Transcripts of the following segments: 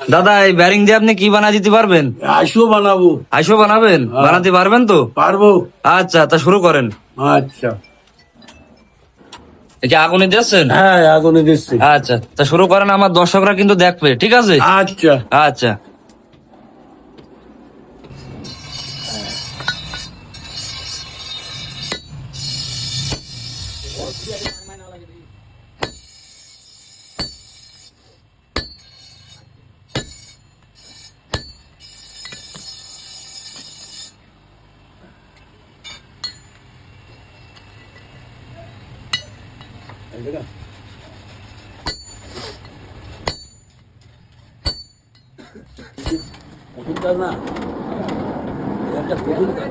দাদা এই ব্যারিং দিয়ে আপনি কি বানা দিতে পারবেন? আইসো বানাবো। আইসো বানাবেন? বানাতে পারবেন তো? পারব। আচ্ছা তা শুরু করেন। আচ্ছা। আগুনে দিচ্ছেন হ্যাঁ আগুনে দিচ্ছি আচ্ছা তা শুরু করেন আমার দর্শকরা কিন্তু দেখবে ঠিক আছে? আচ্ছা। আচ্ছা। না একটা ঘুরাই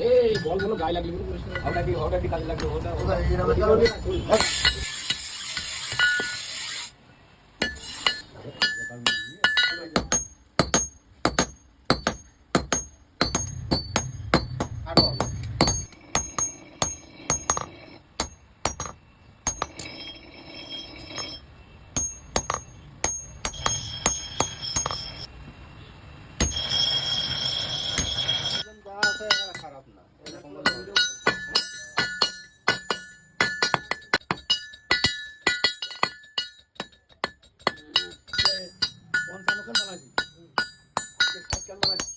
এই আফাল লাগাবেন হুম বেড়ে গেছে ওটা। 원산옥을 말하지. 살짝 말하지.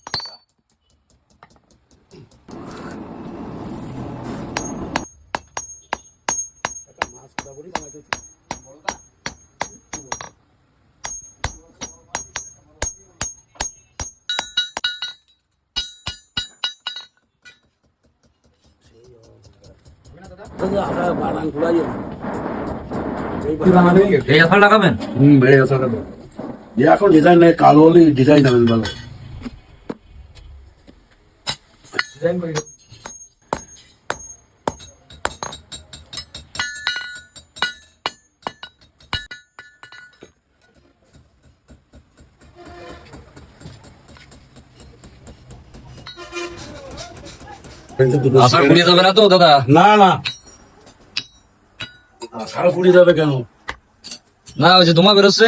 가만히 내가 살라가면? 응, 내가 살라면. যে এখন ডিজাইন নেই কালো হলে ডিজাইন হবে ভালো আফাল পুড়িয়ে যাবে না তো দাদা? না না। সারা পুড়ে যাবে কেন? না ওই যে তোমার বেরোচ্ছে।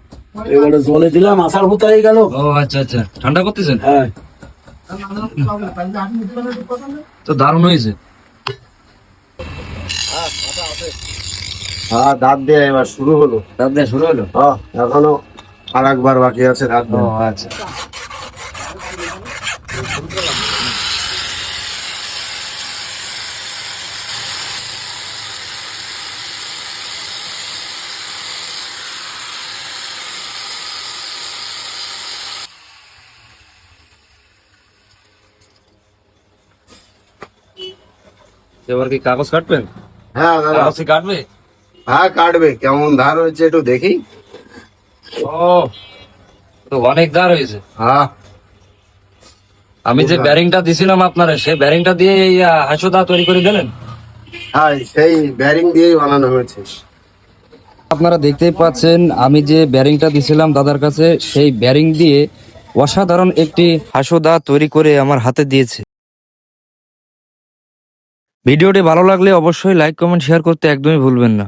এবারে জলে দিলাম আসার হয়ে গেল। ও আচ্ছা আচ্ছা। ঠান্ডা করতেছেন? হ্যাঁ। তো দারুণ হয়েছে। হ্যাঁ দাঁত দিয়ে এবার শুরু হলো। দাঁত দেয়া শুরু হলো? হ্যাঁ এখনও আর একবার বাকি আছে দাঁত ও আচ্ছা। এবার কি কাগজ কাটবেন? হ্যাঁ দাদা। কাগজ কাটবে? হ্যাঁ কাটবে। কেমন ধার হয়েছে একটু দেখি। ও তো অনেক দার হয়েছে। হ্যাঁ। আমি যে ব্যারিংটা দিছিলাম আপনারা সেই ব্যারিংটা দিয়ে এই হাসুদা তৈরি করে দিলেন? হ্যাঁ সেই ব্যারিং দিয়েই বানানো হয়েছে। আপনারা দেখতেই পাচ্ছেন আমি যে ব্যারিংটা দিছিলাম দাদার কাছে সেই ব্যারিং দিয়ে অসাধারণ একটি হাসুদা তৈরি করে আমার হাতে দিয়েছে। ভিডিওটি ভালো লাগলে অবশ্যই লাইক কমেন্ট শেয়ার করতে একদমই ভুলবেন না।